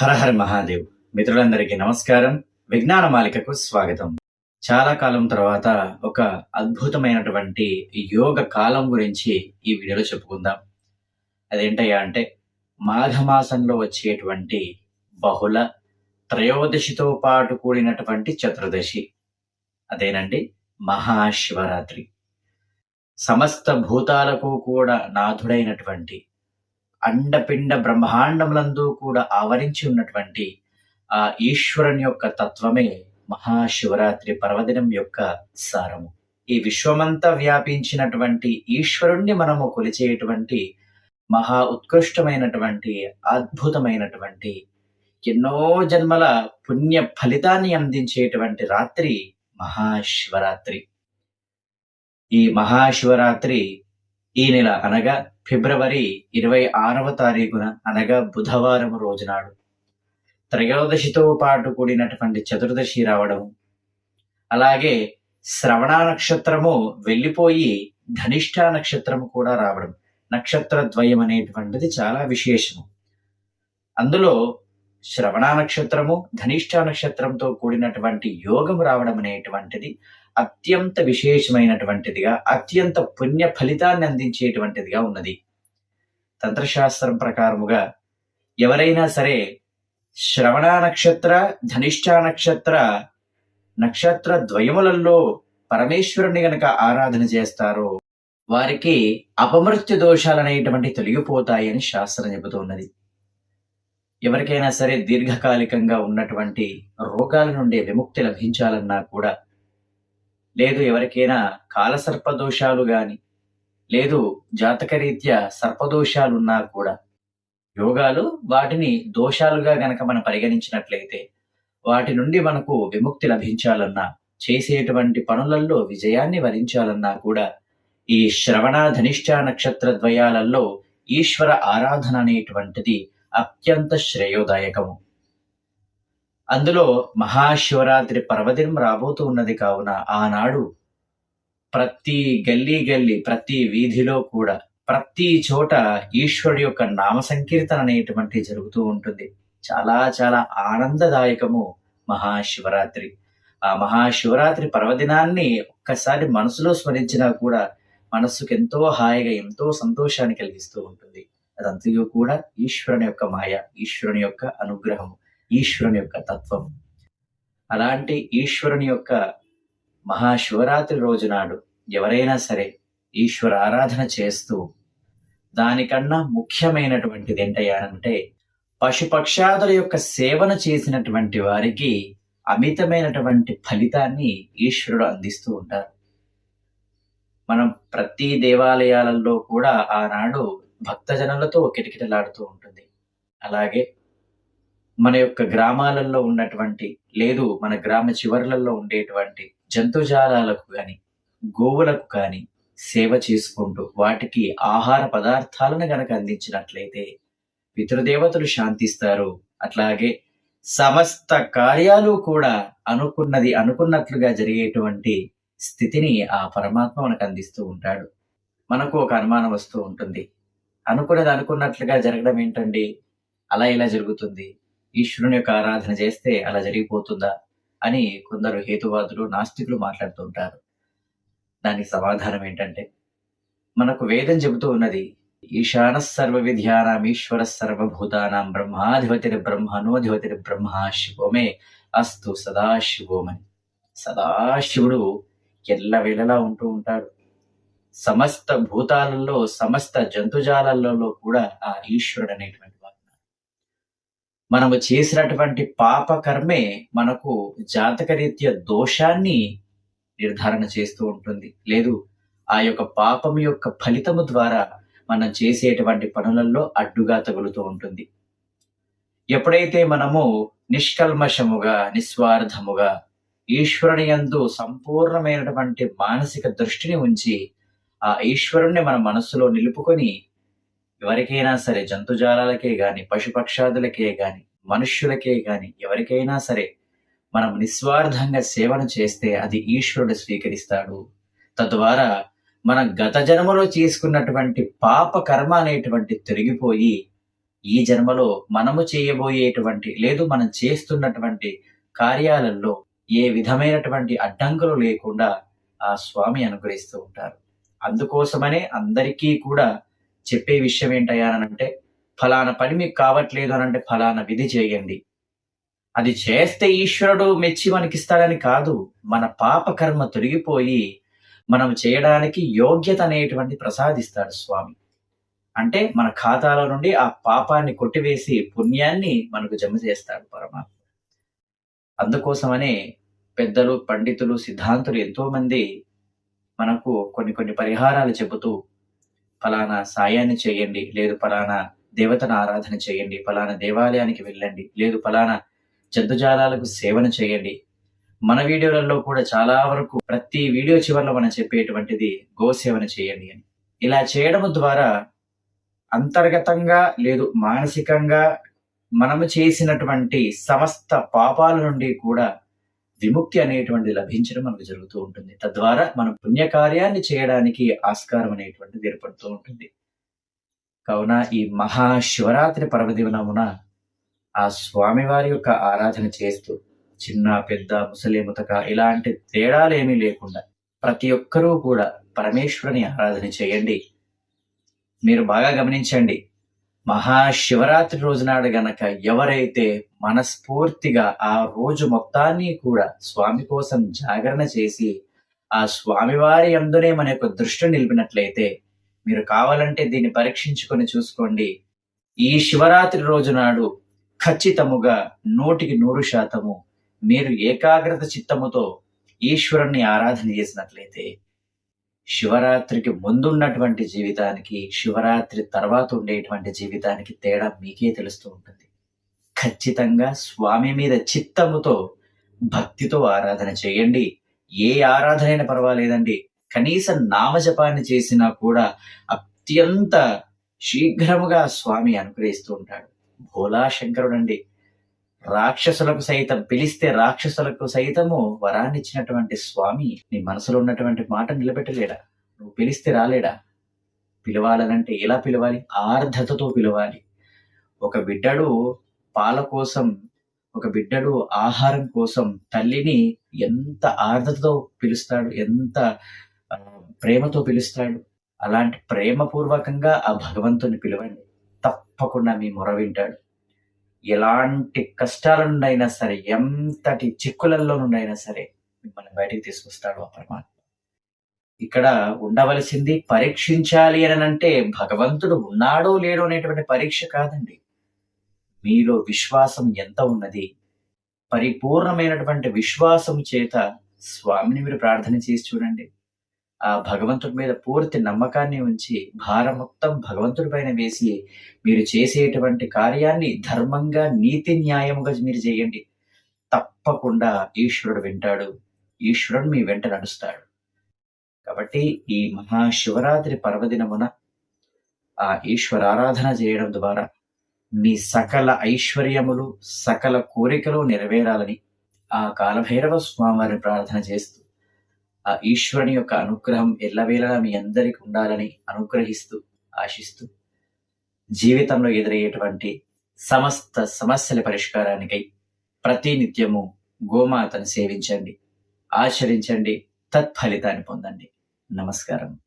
హరహర మహాదేవ్. మిత్రులందరికీ నమస్కారం. విజ్ఞాన మాలికకు స్వాగతం. చాలా కాలం తర్వాత ఒక అద్భుతమైనటువంటి యోగ కాలం గురించి ఈ వీడియోలో చెప్పుకుందాం. అదేంటయ్యా అంటే మాఘమాసంలో వచ్చేటువంటి బహుళ త్రయోదశితో పాటు కూడినటువంటి చతుర్దశి. అదేనండి మహాశివరాత్రి. సమస్త భూతాలకు కూడా నాథుడైనటువంటి అండపిండ బ్రహ్మాండములందు కూడా ఆవరించి ఉన్నటువంటి ఆ ఈశ్వరుని యొక్క తత్వమే మహాశివరాత్రి పర్వదినం యొక్క సారము. ఈ విశ్వమంతా వ్యాపించినటువంటి ఈశ్వరుణ్ణి మనము కొలిచేటువంటి మహా ఉత్కృష్టమైనటువంటి అద్భుతమైనటువంటి ఎన్నో జన్మల పుణ్య ఫలితాన్ని అందించేటువంటి రాత్రి మహాశివరాత్రి. ఈ మహాశివరాత్రి ఈ నెల అనగా ఫిబ్రవరి ఇరవై ఆరవ తారీఖున అనగా బుధవారం రోజునాడు. త్రయోదశితో పాటు కూడినటువంటి చతుర్దశి రావడం అలాగే శ్రవణ నక్షత్రము వెళ్ళిపోయి ధనిష్ట నక్షత్రము కూడా రావడం. నక్షత్ర ద్వయం అనేటువంటిది చాలా విశేషము. అందులో శ్రవణ నక్షత్రము ధనిష్ట నక్షత్రంతో కూడినటువంటి యోగం రావడం అనేటువంటిది అత్యంత విశేషమైనటువంటిదిగా అత్యంత పుణ్య ఫలితాన్ని అందించేటువంటిదిగా ఉన్నది. తంత్రశాస్త్రం ప్రకారముగా ఎవరైనా సరే శ్రవణ నక్షత్ర ధనిష్ట నక్షత్ర నక్షత్ర ద్వయములలో పరమేశ్వరుని గనక ఆరాధన చేస్తారో వారికి అపమృత్యు దోషాలనేటువంటి తొలగిపోతాయి అని శాస్త్రం చెబుతున్నది. ఎవరికైనా సరే దీర్ఘకాలికంగా ఉన్నటువంటి రోగాల నుండి విముక్తి లభించాలన్నా కూడా లేదు ఎవరికైనా కాలసర్పదోషాలు గాని లేదు జాతకరీత్యా సర్పదోషాలున్నా కూడా. యోగాలు వాటిని దోషాలుగా గనక మనం పరిగణించినట్లయితే వాటి నుండి మనకు విముక్తి లభించాలన్నా చేసేటువంటి పనులలో విజయాన్ని వరించాలన్నా కూడా ఈ శ్రవణ ధనిష్ట నక్షత్ర ద్వయాలలో ఈశ్వర ఆరాధన అనేటువంటిది అత్యంత శ్రేయోదాయకము. అందులో మహాశివరాత్రి పర్వదినం రాబోతూ ఉన్నది కావున ఆనాడు ప్రతి గల్లీ గల్లీ ప్రతి వీధిలో కూడా ప్రతి చోట ఈశ్వరుడు యొక్క నామ సంకీర్తన అనేటువంటి జరుగుతూ ఉంటుంది. చాలా చాలా ఆనందదాయకము మహాశివరాత్రి. ఆ మహాశివరాత్రి పర్వదినాన్ని ఒక్కసారి మనసులో స్మరించినా కూడా మనస్సుకు ఎంతో హాయిగా ఎంతో సంతోషాన్ని కలిగిస్తూ ఉంటుంది. అదంతయు కూడా ఈశ్వరుని యొక్క మాయ ఈశ్వరుని యొక్క అనుగ్రహము. ఈశ్వరుని యొక్క తత్వం. అలాంటి ఈశ్వరుని యొక్క మహాశివరాత్రి రోజునాడు ఎవరైనా సరే ఈశ్వర ఆరాధన చేస్తూ దానికన్నా ముఖ్యమైనటువంటిది ఏంటయ్యానంటే పశుపక్షాదుల యొక్క సేవను చేసినటువంటి వారికి అమితమైనటువంటి ఫలితాన్ని ఈశ్వరుడు అందిస్తూ ఉంటారు. మనం ప్రతి దేవాలయాలలో కూడా ఆనాడు భక్తజనులతో కిటకిటలాడుతూ ఉంటుంది. అలాగే మన యొక్క గ్రామాలలో ఉన్నటువంటి లేదు మన గ్రామ చివరలలో ఉండేటువంటి జంతుజాలాలకు కానీ గోవులకు కానీ సేవ చేసుకుంటూ వాటికి ఆహార పదార్థాలను గనక అందించినట్లయితే పితృదేవతలు శాంతిస్తారు. అట్లాగే సమస్త కార్యాలు కూడా అనుకున్నది అనుకున్నట్లుగా జరిగేటువంటి స్థితిని ఆ పరమాత్మ మనకు అందిస్తూ ఉంటాడు. మనకు ఒక అనుమానం వస్తూ ఉంటుంది. అనుకున్నది అనుకున్నట్లుగా జరగడం ఏంటండి? అలా ఇలా జరుగుతుంది? ఈశ్వరుని యొక్క ఆరాధన చేస్తే అలా జరిగిపోతుందా అని కొందరు హేతువాదులు నాస్తికులు మాట్లాడుతూ ఉంటారు. దానికి సమాధానం ఏంటంటే మనకు వేదం చెబుతూ ఉన్నది ఈశాన సర్వ విద్యానాం ఈశ్వర సర్వభూతానాం బ్రహ్మాధిపతిరి బ్రహ్మనోధిపతిరి బ్రహ్మ శివమే అస్తు సదాశివోమని సదాశివుడు ఎల్లవేళలా ఉంటూ ఉంటాడు. సమస్త భూతాలలో సమస్త జంతుజాలలో కూడా ఆ ఈశ్వరుడు అనేటువంటి మనము చేసినటువంటి పాప కర్మే మనకు జాతకరీత్య దోషాన్ని నిర్ధారణ చేస్తూ ఉంటుంది. లేదు ఆ యొక్క పాపం యొక్క ఫలితము ద్వారా మనం చేసేటువంటి పనులలో అడ్డుగా తగులుతూ ఉంటుంది. ఎప్పుడైతే మనము నిష్కల్మషముగా నిస్వార్థముగా ఈశ్వరుని యందు సంపూర్ణమైనటువంటి మానసిక దృష్టిని ఉంచి ఆ ఈశ్వరుణ్ణి మన మనస్సులో నిలుపుకొని ఎవరికైనా సరే జంతుజాలాలకే గాని పశుపక్షాదులకే గాని మనుష్యులకే గాని ఎవరికైనా సరే మనం నిస్వార్థంగా సేవను చేస్తే అది ఈశ్వరుడు స్వీకరిస్తాడు. తద్వారా మన గత జన్మలో చేసుకున్నటువంటి పాప కర్మ అనేటువంటి తొలగిపోయి ఈ జన్మలో మనము చేయబోయేటువంటి లేదు మనం చేస్తున్నటువంటి కార్యాలలో ఏ విధమైనటువంటి అడ్డంకులు లేకుండా ఆ స్వామి అనుగ్రహిస్తూ ఉంటారు. అందుకోసమనే అందరికీ కూడా చెప్పే విషయం ఏంటయ్యా ఫలానా పని మీకు కావట్లేదు అని అంటే ఫలానా విధి చేయండి. అది చేస్తే ఈశ్వరుడు మెచ్చి మనకిస్తాడని కాదు మన పాప కర్మ తొలగిపోయి మనం చేయడానికి యోగ్యత అనేటువంటి ప్రసాదిస్తాడు స్వామి. అంటే మన ఖాతాలో నుండి ఆ పాపాన్ని కొట్టివేసి పుణ్యాన్ని మనకు జమ చేస్తాడు పరమాత్మ. అందుకోసమనే పెద్దలు పండితులు సిద్ధాంతులు ఎంతోమంది మనకు కొన్ని కొన్ని పరిహారాలు చెబుతూ ఫలానా సాయాన్ని చేయండి. లేదు ఫలానా దేవతను ఆరాధన చేయండి. ఫలానా దేవాలయానికి వెళ్ళండి. లేదు ఫలానా జంతుజాలాలకు సేవన చేయండి. మన వీడియోలలో కూడా చాలా వరకు ప్రతి వీడియో చివరిలో మనం చెప్పేటువంటిది గోసేవన చేయండి అని. ఇలా చేయడం ద్వారా అంతర్గతంగా లేదు మానసికంగా మనము చేసినటువంటి సమస్త పాపాల నుండి కూడా విముక్తి అనేటువంటి లభించడం మనకు జరుగుతూ ఉంటుంది. తద్వారా మనం పుణ్యకార్యాన్ని చేయడానికి ఆస్కారం అనేటువంటిది ఏర్పడుతూ ఉంటుంది. కావున ఈ మహాశివరాత్రి పర్వదినమున ఆ స్వామివారి యొక్క ఆరాధన చేస్తూ చిన్న పెద్ద ముసలి ముతక ఇలాంటి తేడాలు ఏమీ లేకుండా ప్రతి ఒక్కరూ కూడా పరమేశ్వరుని ఆరాధన చేయండి. మీరు బాగా గమనించండి. మహాశివరాత్రి రోజునాడు గనక ఎవరైతే మనస్ఫూర్తిగా ఆ రోజు మొత్తాన్ని కూడా స్వామి కోసం జాగరణ చేసి ఆ స్వామివారి అందునే మన యొక్క దృష్టి నిలిపినట్లయితే మీరు కావాలంటే దీన్ని పరీక్షించుకొని చూసుకోండి. ఈ శివరాత్రి రోజు నాడు ఖచ్చితముగా నూటికి నూరు శాతము మీరు ఏకాగ్రత చిత్తముతో ఈశ్వరుణ్ణి ఆరాధన చేసినట్లయితే శివరాత్రికి ముందున్నటువంటి జీవితానికి శివరాత్రి తర్వాత ఉండేటువంటి జీవితానికి తేడా మీకే తెలుస్తూ ఉంటుంది. ఖచ్చితంగా స్వామి మీద చిత్తముతో భక్తితో ఆరాధన చేయండి. ఏ ఆరాధన అయినా పర్వాలేదండి. కనీసం నామజపాన్ని చేసినా కూడా అత్యంత శీఘ్రముగా స్వామి అనుగ్రహిస్తూ ఉంటాడు. భోలా శంకరుడు అండి రాక్షసులకు సైతం పిలిస్తే రాక్షసులకు సైతము వరాన్ని ఇచ్చినటువంటి స్వామి నీ మనసులో ఉన్నటువంటి మాట నిలబెట్టలేడా? నువ్వు పిలిస్తే రాలేడా? పిలవాలనంటే ఎలా పిలవాలి? ఆర్ధతతో పిలవాలి. ఒక బిడ్డడు పాల కోసం ఒక బిడ్డడు ఆహారం కోసం తల్లిని ఎంత ఆర్ధతతో పిలుస్తాడు ఎంత ప్రేమతో పిలుస్తాడు అలాంటి ప్రేమపూర్వకంగా ఆ భగవంతుని పిలవండి. తప్పకుండా మీ మొర వింటాడు. ఎలాంటి కష్టాల నుండి అయినా సరే ఎంతటి చిక్కులలో నుండి అయినా సరే మిమ్మల్ని బయటికి తీసుకొస్తాడు ఆ పరమాత్మ. ఇక్కడ ఉండవలసింది పరీక్షించాలి అని అంటే భగవంతుడు ఉన్నాడో లేడో అనేటువంటి పరీక్ష కాదండి. మీలో విశ్వాసం ఎంత ఉన్నది? పరిపూర్ణమైనటువంటి విశ్వాసం చేత స్వామిని మీరు ప్రార్థన చేసి చూడండి. ఆ భగవంతుడి మీద పూర్తి నమ్మకాన్ని ఉంచి భారం మొత్తం భగవంతుడి పైన వేసి మీరు చేసేటువంటి కార్యాన్ని ధర్మంగా నీతి న్యాయముగా మీరు చేయండి. తప్పకుండా ఈశ్వరుడు వింటాడు. ఈశ్వరుడు మీ వెంట నడుస్తాడు. కాబట్టి ఈ మహాశివరాత్రి పర్వదినమున ఆ ఈశ్వర ఆరాధన చేయడం ద్వారా మీ సకల ఐశ్వర్యములు సకల కోరికలు నెరవేరాలని ఆ కాలభైరవ స్వామివారిని ప్రార్థన చేస్తూ ఆ ఈశ్వరుని యొక్క అనుగ్రహం ఎల్లవేళలా మీ అందరికి ఉండాలని అనుగ్రహిస్తూ ఆశిస్తూ జీవితంలో ఎదురయ్యేటువంటి సమస్త సమస్యల పరిష్కారానికై ప్రతి నిత్యము గోమాతను సేవించండి ఆచరించండి తత్ఫలితాన్ని పొందండి. నమస్కారం.